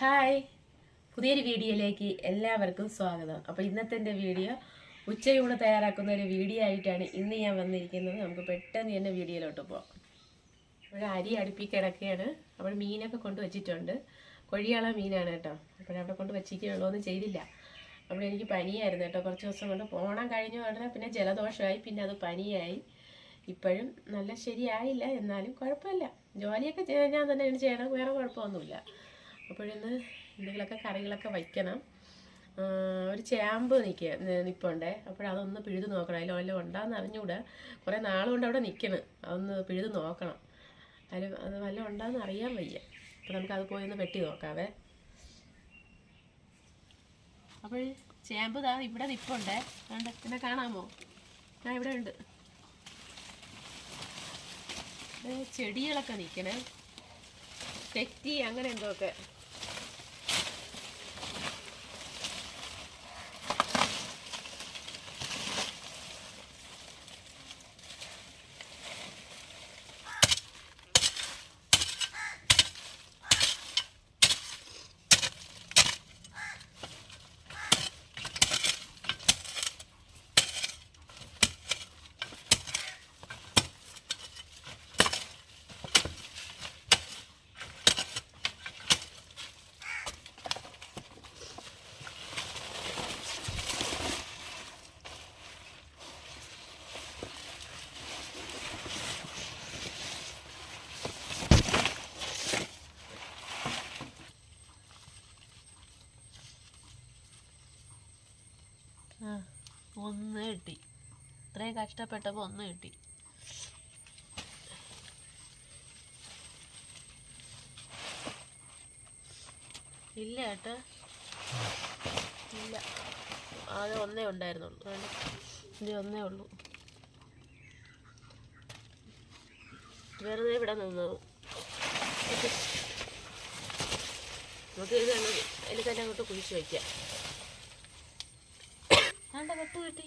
Hi. പുതിയൊരു വീഡിയോയിലേക്ക് എല്ലാവർക്കും സ്വാഗതം. അപ്പോൾ ഇന്നത്തെ എന്റെ വീഡിയോ ഉച്ചയൂണ് തയ്യാറാക്കുന്ന ഒരു വീഡിയോ ആയിട്ടാണ് ഇന്ന് ഞാൻ വന്നിരിക്കുന്നത്. നമുക്ക് പെട്ടെന്ന് തന്നെ വീഡിയോയിലോട്ട് പോകാം ഇവിടെ അരി അടുപ്പി കിടക്കുകയാണ്. അവിടെ മീനൊക്കെ കൊണ്ട് വെച്ചിട്ടുണ്ട്. കൊഴിയാള മീനാണ് കേട്ടോ. അപ്പോഴവിടെ കൊണ്ട് വച്ചിരിക്കുകയുള്ളൂ. ഒന്നും ചെയ്തില്ല. അപ്പോൾ എനിക്ക് പനിയായിരുന്നു കേട്ടോ. കുറച്ച് ദിവസം കൊണ്ട് ഓണം കഴിഞ്ഞ ഉടനെ പിന്നെ ജലദോഷമായി. പിന്നെ അത് പനിയായി. ഇപ്പോഴും നല്ല ശരിയായില്ല. എന്നാലും കുഴപ്പമില്ല. ജോലിയൊക്കെ ഞാൻ തന്നെ ചെയ്യണം. വേറെ കുഴപ്പമൊന്നുമില്ല. അപ്പോഴിന്ന് എന്തെങ്കിലുമൊക്കെ കറികളൊക്കെ വയ്ക്കണം. ഒരു ചേമ്പ് നിൽക്കുക നിൽപ്പുണ്ടേ അപ്പോഴതൊന്ന് പിഴുതു നോക്കണം. അതിൽ വല്ല ഉണ്ടാന്ന് അറിഞ്ഞുകൂടെ കുറേ നാളുകൊണ്ട് അവിടെ നിൽക്കണം അതൊന്ന് പിഴുത് നോക്കണം. അതിൽ അത് വല്ല ഉണ്ടാന്ന് അറിയാൻ വയ്യ. അപ്പോൾ നമുക്കത് പോയി ഒന്ന് വെട്ടി നോക്കാവേ. അപ്പോൾ ചേമ്പ് ദാ ഇവിടെ നിൽപ്പുണ്ടേ വേണ്ട പിന്നെ കാണാമോ? ഞാൻ ഇവിടെ ഉണ്ട്. ചെടികളൊക്കെ നിൽക്കണേ തെറ്റി അങ്ങനെ എന്തോക്കെ ആ ഒന്ന് കിട്ടി കഷ്ടപ്പെട്ടപ്പോൾ ഒന്ന് കിട്ടി. ഇല്ല ഏട്ടാ. ഇല്ല. ആകെ ഒന്നേ ഉണ്ടായിരുന്നുള്ളൂ. ഇനി ഒന്നേ ഉള്ളൂ. വെറുതെ ഇവിടെ നിന്നത് നമുക്ക് ഇത് അതിൽ തന്നെ അങ്ങോട്ട് കുഴിച്ച് വയ്ക്കാം വേണ്ട വെട്ട് കിട്ടി.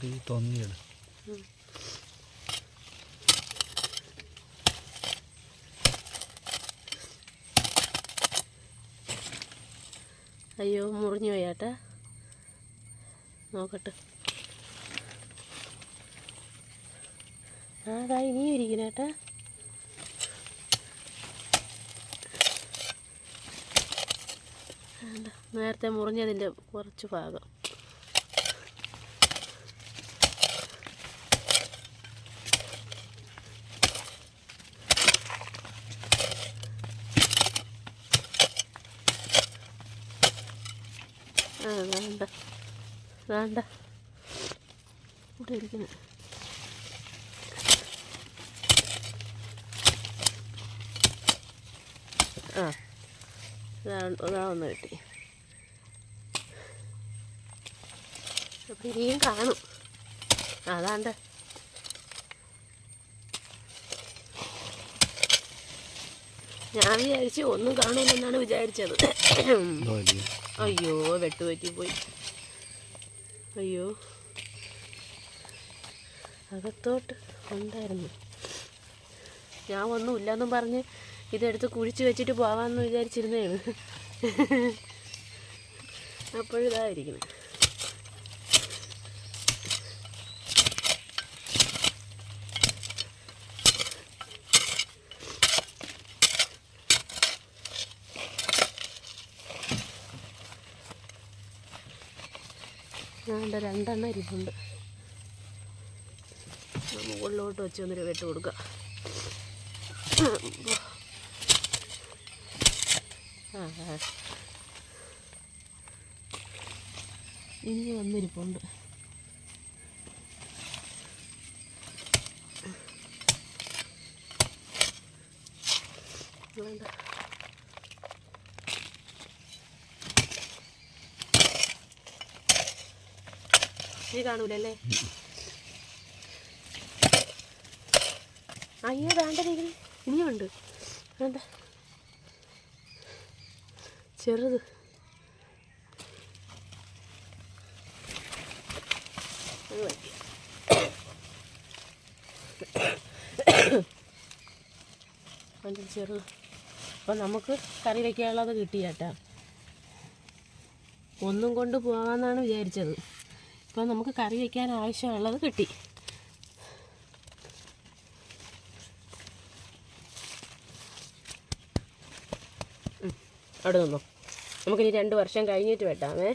അങ്ങോട്ട് ഈ അയ്യോ മുറിഞ്ഞു പോയാട്ടാ നോക്കട്ടെ. അതാ ഇനിയും ഇരിക്കണേട്ടാ നേരത്തെ മുറിഞ്ഞതിന്റെ കുറച്ച് ഭാഗം ആ വേണ്ട വേണ്ട. ഇവിടെ ഇരിക്കുന്നത് ആ ഇതാ ഒന്ന് കിട്ടി. അപ്പം ഇനിയും കാണും. അതാണ്ട് ഞാൻ വിചാരിച്ചു ഒന്നും കാണുമെന്നാണ് വിചാരിച്ചത്. അയ്യോ വെട്ടുപറ്റി പോയി. അയ്യോ. അകത്തോട്ട് ഉണ്ടായിരുന്നു ഞാൻ ഒന്നുമില്ലെന്നും പറഞ്ഞ് ഇതെടുത്ത് കുഴിച്ച് വെച്ചിട്ട് പോവാമെന്ന് വിചാരിച്ചിരുന്നതാണ് അപ്പോഴിതായിരിക്കണം. വേണ്ട രണ്ടെണ്ണം ഇരിപ്പുണ്ട്. മുകളിലോട്ട് വെച്ച് ഒന്നൊരു വെട്ട് കൊടുക്കുക. ഇനി വന്നിരിപ്പുണ്ട് വേണ്ട നീ കാണൂലല്ലേ? അയ്യോ വേണ്ട നീ. ഇനിയുണ്ട് വേണ്ട. ചെറുത്. അതിന്റെ ചെറു അപ്പം നമുക്ക് കറി വയ്ക്കാനുള്ളത് കിട്ടിയാട്ടാ. ഒന്നും കൊണ്ട് പോകാമെന്നാണ് വിചാരിച്ചത്. ഇപ്പം നമുക്ക് കറി വയ്ക്കാൻ ആവശ്യമുള്ളത് കിട്ടി. അവിടെ നിന്നോ. നമുക്കിനി രണ്ട് വർഷം കഴിഞ്ഞിട്ട് വെട്ടാമേ.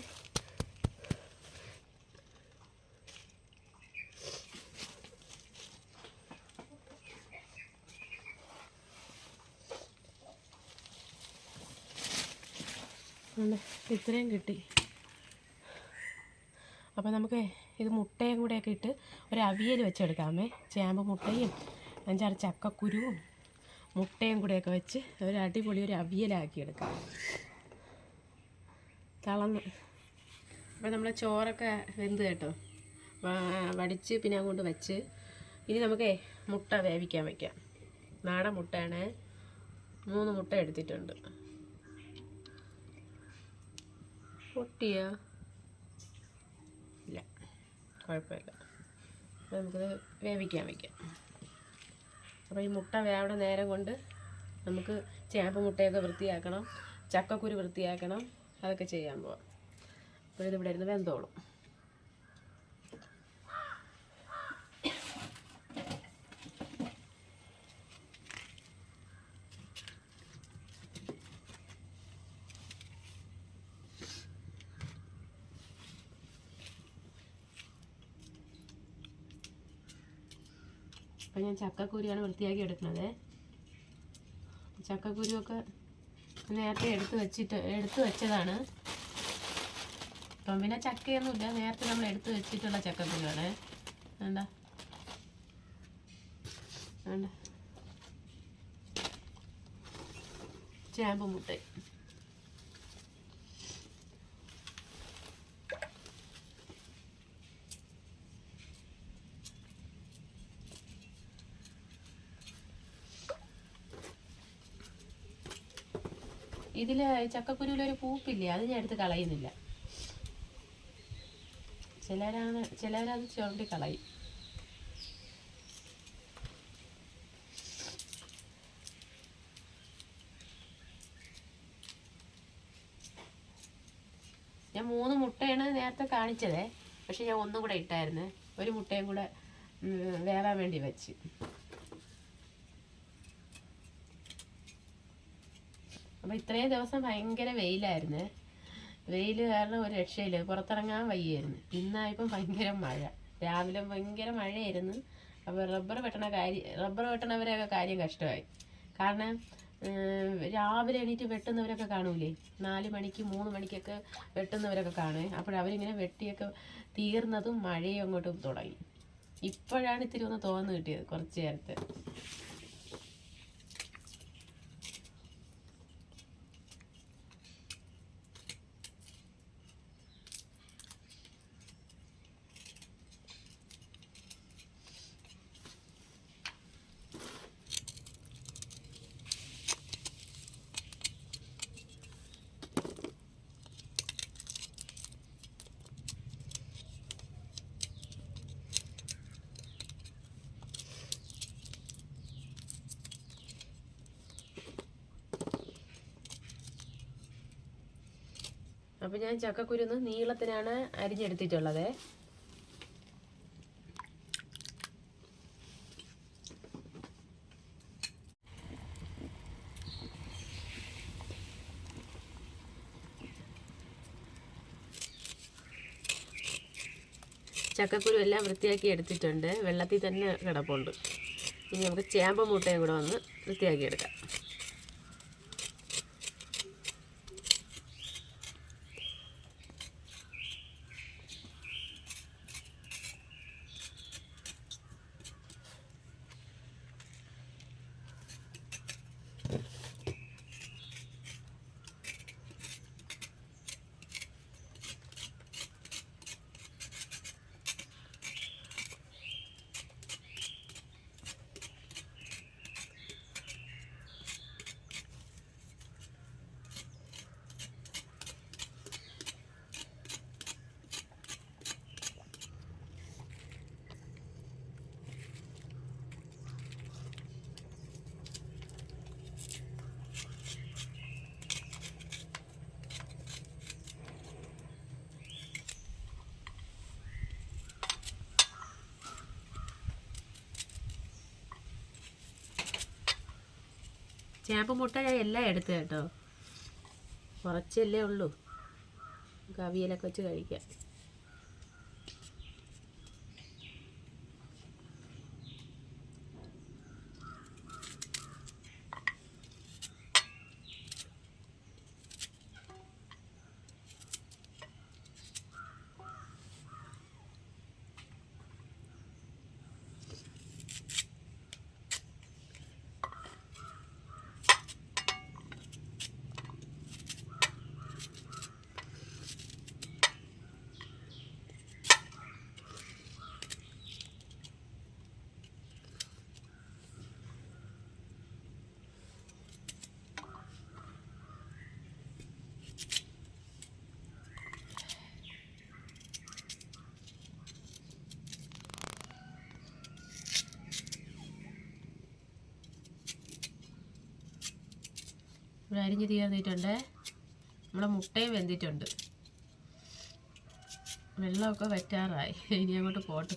ഇത്രയും കിട്ടി. അപ്പോൾ നമുക്ക് ഇത് മുട്ടയും കൂടെയൊക്കെ ഇട്ട് ഒരു അവിയൽ വെച്ചെടുക്കാമേ ചേമ്പ് മുട്ടയും അഞ്ചാറ് ചക്കക്കുരുവും മുട്ടയും കൂടെയൊക്കെ വെച്ച് ഒരു അടിപൊളി ഒരു അവിയലാക്കി എടുക്കാം തളന്ന്. അപ്പോൾ നമ്മൾ ചോറൊക്കെ വെന്ത് കേട്ടോ. വടിച്ച് പിന്നെ അങ്ങോട്ട് വെച്ച്. ഇനി നമുക്ക് മുട്ട വേവിക്കാൻ വയ്ക്കാം നാടൻ മുട്ടയാണ്. മൂന്ന് മുട്ട എടുത്തിട്ടുണ്ട്. പൊട്ടിയോ? കുഴപ്പമില്ല. നമുക്കത് വേവിക്കാൻ വയ്ക്കാം അപ്പോൾ ഈ മുട്ട വേവണ നേരം കൊണ്ട് നമുക്ക് ചേമ്പ് മുട്ടയൊക്കെ വൃത്തിയാക്കണം ചക്കക്കുരു വൃത്തിയാക്കണം അതൊക്കെ ചെയ്യാൻ പോവാം. അപ്പോൾ ഇതിവിടെ ഇരുന്ന് വെന്തോളും. അപ്പം ഞാൻ ചക്കക്കുരിയാണ് വൃത്തിയാക്കി എടുക്കുന്നത്. ചക്കക്കുരുവൊക്കെ നേരത്തെ എടുത്ത് വെച്ചിട്ട് എടുത്ത് വെച്ചതാണ്. ഇപ്പം പിന്നെ ചക്കയൊന്നുമില്ല. നേരത്തെ നമ്മൾ എടുത്ത് വെച്ചിട്ടുള്ള ചക്കക്കുരുവാണ്. വേണ്ട. വേണ്ട. ചേമ്പ് മുട്ട. ഇതിൽ ചക്കക്കുരുവിലൊരു പൂപ്പില്ലേ? അത് ഞാൻ എടുത്ത് കളയുന്നില്ല. ചിലരാണ് ചിലരത് ചുരണ്ടി കളയും. ഞാൻ മൂന്ന് മുട്ടയാണ് നേരത്തെ കാണിച്ചതേ. പക്ഷെ ഞാൻ ഒന്നും കൂടെ ഇട്ടായിരുന്നു. ഒരു മുട്ടയും കൂടെ വേവാൻ വേണ്ടി വെച്ച്. അപ്പോൾ ഇത്രയും ദിവസം ഭയങ്കര വെയിലായിരുന്നു. വെയിൽ കാരണം ഒരു രക്ഷയില്ല. പുറത്തിറങ്ങാൻ വയ്യായിരുന്നു. ഇന്നായപ്പം ഭയങ്കര മഴ. രാവിലെ ഭയങ്കര മഴയായിരുന്നു. അപ്പോൾ റബ്ബർ വെട്ടണ കാര്യം റബ്ബർ വെട്ടണവരെയൊക്കെ കാര്യം കഷ്ടമായി. കാരണം രാവിലെ എണീറ്റ് വെട്ടുന്നവരൊക്കെ കാണൂലേ? നാല് മണിക്ക് മൂന്ന് മണിക്കൊക്കെ വെട്ടുന്നവരൊക്കെ കാണേ അപ്പോഴവരിങ്ങനെ വെട്ടിയൊക്കെ തീർന്നതും മഴയും അങ്ങോട്ടും തുടങ്ങി. ഇപ്പോഴാണ് ഇത്തിരി ഒന്ന് തോന്നു കിട്ടിയത് കുറച്ച് നേരത്തെ. അപ്പം ഞാൻ ചക്കക്കുരുന്ന് നീളത്തിനാണ് അരിഞ്ഞെടുത്തിട്ടുള്ളത്. ചക്കക്കുരു എല്ലാം വൃത്തിയാക്കി എടുത്തിട്ടുണ്ട്. വെള്ളത്തിൽ തന്നെ കിടപ്പുണ്ട്. ഇനി നമുക്ക് ചേമ്പ മുട്ടയും കൂടെ വന്ന് വൃത്തിയാക്കി എടുക്കാം. ചേമ്പ് മുട്ട ഞാൻ എല്ലാം എടുത്തു കേട്ടോ. കുറച്ചല്ലേ ഉള്ളൂ. നമുക്ക് അവിയലൊക്കെ വെച്ച് കഴിക്കാം. ഇവിടെ അരിഞ്ഞ് തീർന്നിട്ടുണ്ട്. നമ്മളെ മുട്ടയും വെന്തിട്ടുണ്ട്. വെള്ളമൊക്കെ വറ്റാറായി. ഇനി അങ്ങോട്ട് പോട്ടെ.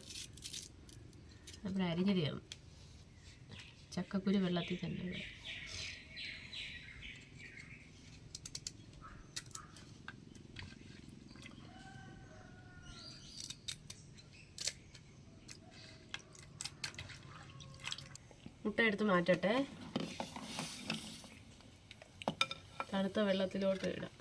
നമ്മൾ അരിഞ്ഞ് തീർന്നു. ചക്കക്കുരു വെള്ളത്തിൽ തന്നെ ഇവിടെ. മുട്ട എടുത്ത് മാറ്റട്ടെ. തണുത്ത വെള്ളത്തിലോട്ട് ഇടാം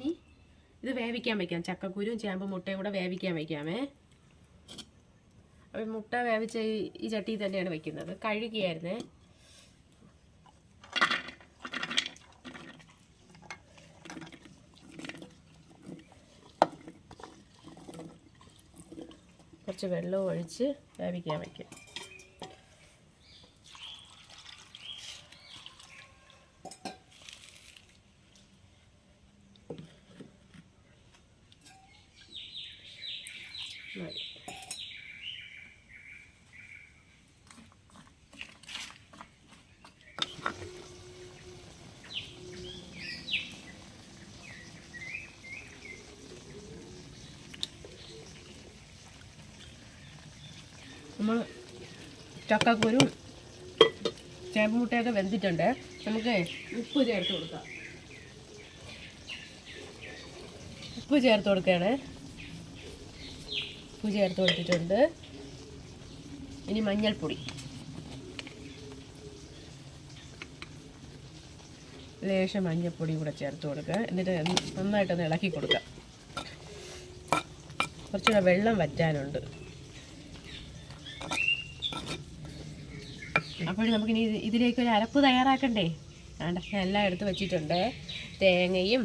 ഇനി ഇത് വേവിക്കാൻ വയ്ക്കാം ചക്കക്കുരും ചേമ്പ് മുട്ടയും കൂടെ വേവിക്കാൻ വയ്ക്കാമേ അപ്പം മുട്ട വേവിച്ച ഈ ചട്ടി തന്നെയാണ് വയ്ക്കുന്നത് കഴുകിയായിരുന്നേ. കുറച്ച് വെള്ളം ഒഴിച്ച് വേവിക്കാൻ വയ്ക്കാം മതി നമ്മൾ ചക്കക്കുരും ചേമ്പ് മുട്ടയൊക്കെ വെന്തിട്ടുണ്ട്. നമുക്ക് ഉപ്പ് ചേർത്ത് കൊടുക്കാം. ഉപ്പ് ചേർത്ത് കൊടുക്കുകയാണ്. ഉപ്പ് ചേർത്ത് കൊടുത്തിട്ടുണ്ട്. ഇനി മഞ്ഞൾപ്പൊടി. ലേശം മഞ്ഞൾപ്പൊടി കൂടെ ചേർത്ത് കൊടുക്കുക. എന്നിട്ട് നന്നായിട്ടൊന്ന് ഇളക്കി കൊടുക്കുക. കുറച്ചുകൂടെ വെള്ളം വറ്റാനുണ്ട്. അപ്പോൾ നമുക്കിനി ഇത് ഇതിലേക്ക് ഒരു അരപ്പ് തയ്യാറാക്കണ്ടേ? വേണ്ട ഞാൻ എല്ലാം എടുത്ത് വെച്ചിട്ടുണ്ട്. തേങ്ങയും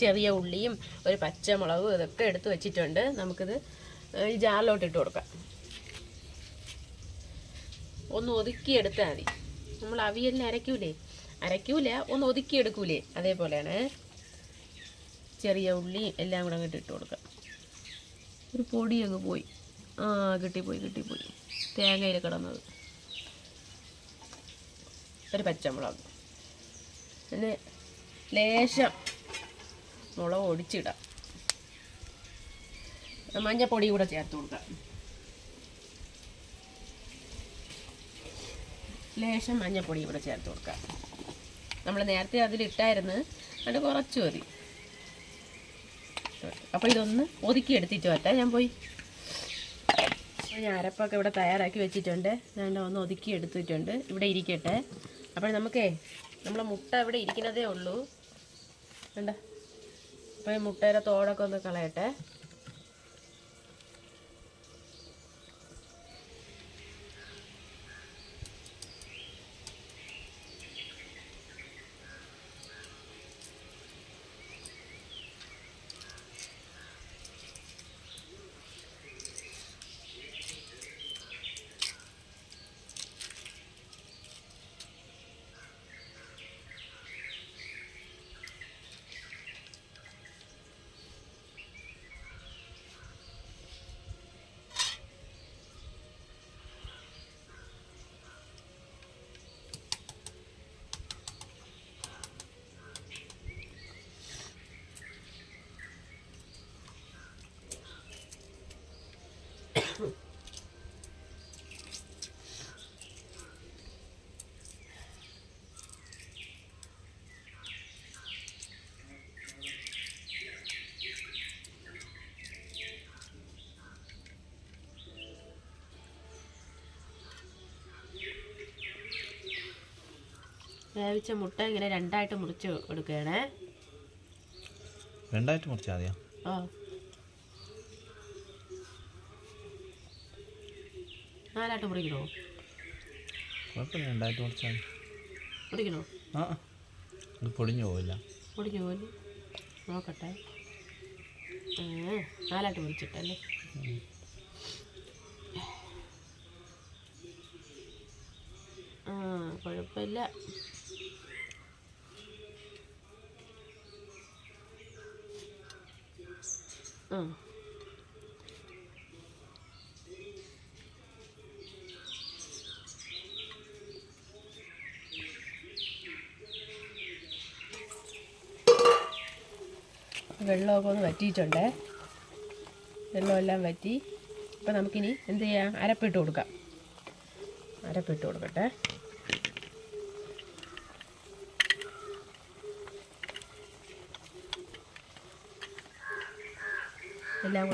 ചെറിയ ഉള്ളിയും ഒരു പച്ചമുളകും ഇതൊക്കെ എടുത്ത് വെച്ചിട്ടുണ്ട്. നമുക്കിത് ഈ ജാറിലോട്ട് ഇട്ട് കൊടുക്കാം. ഒന്ന് ഒതുക്കിയെടുത്താൽ മതി. നമ്മൾ അവിയലിന് അരയ്ക്കൂലേ? അരയ്ക്കൂല ഒന്ന് ഒതുക്കിയെടുക്കൂലേ അതേപോലെയാണ്. ചെറിയ ഉള്ളി എല്ലാം കൂടെ അങ്ങോട്ട് ഇട്ട് കൊടുക്കാം. ഒരു പൊടി അങ്ങ് പോയി. ആ കിട്ടിപ്പോയി കിട്ടിപ്പോയി. തേങ്ങയിൽ കിടന്നത്. ഒരു പച്ചമുളക്. പിന്നെ ലേശം മുളക് ഒടിച്ചിടാം. മഞ്ഞപ്പൊടി കൂടെ ചേർത്ത് കൊടുക്കാം. ലേശം മഞ്ഞപ്പൊടി കൂടെ ചേർത്ത് കൊടുക്കാം. നമ്മൾ നേരത്തെ അതിലിട്ടായിരുന്നു അത് കുറച്ച് മതി. അപ്പോൾ ഇതൊന്ന് ഒതുക്കി എടുത്തിട്ട് വരട്ടെ. ഞാൻ പോയി ഞാൻ അരപ്പൊക്കെ ഇവിടെ തയ്യാറാക്കി വെച്ചിട്ടുണ്ട്. ഞാൻ ഒന്ന് ഒതുക്കി എടുത്തിട്ടുണ്ട്. ഇവിടെ ഇരിക്കട്ടെ. അപ്പോൾ നമുക്കേ നമ്മളെ മുട്ട ഇവിടെ ഇരിക്കുന്നതേ ഉള്ളൂ. വേണ്ട അപ്പോൾ ഈ മുട്ടയുടെ തോടൊക്കെ ഒന്ന് കളയട്ടെ. വേവിച്ച മുട്ട ഇങ്ങനെ രണ്ടായിട്ട് മുറിച്ച് എടുക്കുകയാണേ. രണ്ടായിട്ട് മുറിച്ചാൽ മതിയോ? ആ. നാലായിട്ട് മുറിക്കണോ? കുഴപ്പമില്ല രണ്ടായിട്ട് മുറിച്ചാൽ മതി. മുറിക്കണോ? ആ അത് ഇത് പൊടിഞ്ഞു പോവില്ല. പൊടിഞ്ഞു പോവില്ല. നോക്കട്ടെ. നാലായിട്ട് മുറിച്ചിട്ടല്ലേ ആ കുഴപ്പമില്ല. വെള്ളമൊക്കെ ഒന്ന് വറ്റിയിട്ടുണ്ടേ. വെള്ളമെല്ലാം വറ്റി. ഇപ്പം നമുക്കിനി എന്ത് ചെയ്യാം? അരപ്പിട്ട് കൊടുക്കാം. അരപ്പിട്ട് കൊടുക്കട്ടെ.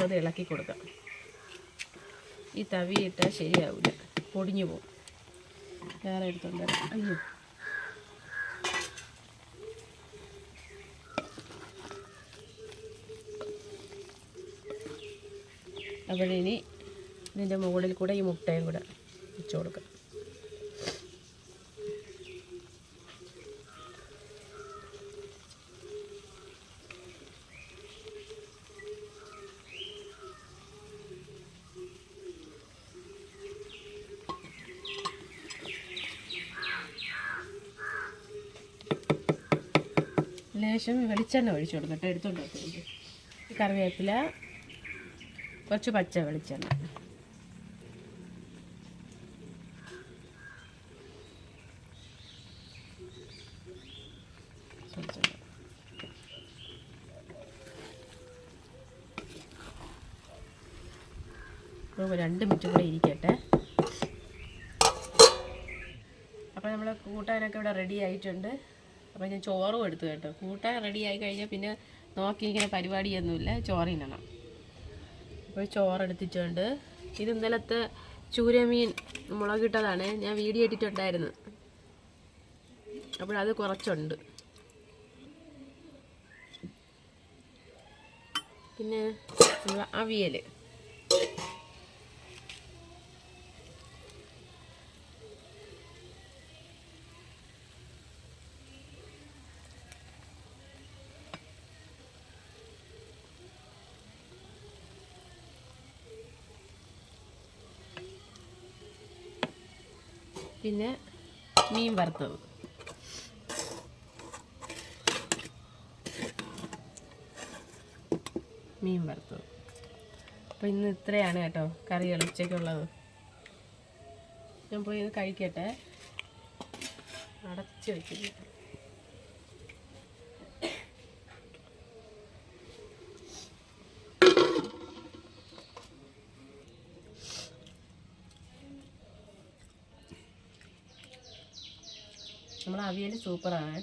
ഒന്ന് ഇളക്കി കൊടുക്കാം. ഈ തവി ഇട്ടാൽ ശരിയാവില്ല പൊടിഞ്ഞു പോകും. വേറെ എടുത്തോണ്ട് വരാം. അയ്യോ. അപ്പോഴിനി ഇതിന്റെ മുകളിൽ കൂടെ ഈ മുട്ടയും കൂടെ വെച്ച് കൊടുക്കാം. ലേശം വെളിച്ചെണ്ണ ഒഴിച്ചു കൊടുക്കട്ടെ വെച്ചേക്ക്. ഈ കറിവേപ്പില കുറച്ച് പച്ച വെളിച്ചെണ്ണ. രണ്ട് മിനിറ്റ് കൂടെ ഇരിക്കട്ടെ. അപ്പോൾ നമ്മൾ കൂട്ടാനൊക്കെ ഇവിടെ റെഡി ആയിട്ടുണ്ട്. അപ്പോൾ ഞാൻ ചോറും എടുത്തു കേട്ടോ. കൂട്ടാൻ റെഡി ആയി കഴിഞ്ഞാൽ പിന്നെ നോക്കി ഇങ്ങനെ പരിപാടിയൊന്നുമില്ല ചോറിനണം അപ്പോൾ ചോറെടുത്തിട്ടുണ്ട് ഇത് ഇന്നലത്തെ ചൂരമീൻ മുളകിട്ടതാണ് ഞാൻ വീഡിയോ ഇട്ടിട്ടുണ്ടായിരുന്നു. അപ്പോഴത് കുറച്ചുണ്ട്. പിന്നെ അവിയൽ പിന്നെ മീൻ വറുത്തത്. മീൻ വറുത്തത്. അപ്പോൾ ഇന്ന് ഇത്രയാണ് കേട്ടോ കറികൾ ഉച്ചയ്ക്കുള്ളത്. ഞാൻ പോയി ഇത് കഴിക്കട്ടെ. അടച്ച് വെച്ചില്ല നമ്മളെ അവിയൽ സൂപ്പറാണ്.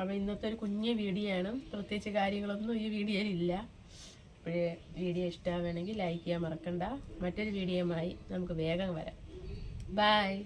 അപ്പോൾ ഇന്നത്തെ ഒരു കുഞ്ഞ് വീഡിയോ ആണ് പ്രത്യേകിച്ച് കാര്യങ്ങളൊന്നും ഈ വീഡിയോയിൽ ഇല്ല. അപ്പോഴേ വീഡിയോ ഇഷ്ടമാവുകയാണെങ്കിൽ ലൈക്ക് ചെയ്യാൻ മറക്കണ്ട. മറ്റൊരു വീഡിയോയുമായി നമുക്ക് വേഗം വരാം. ബായ്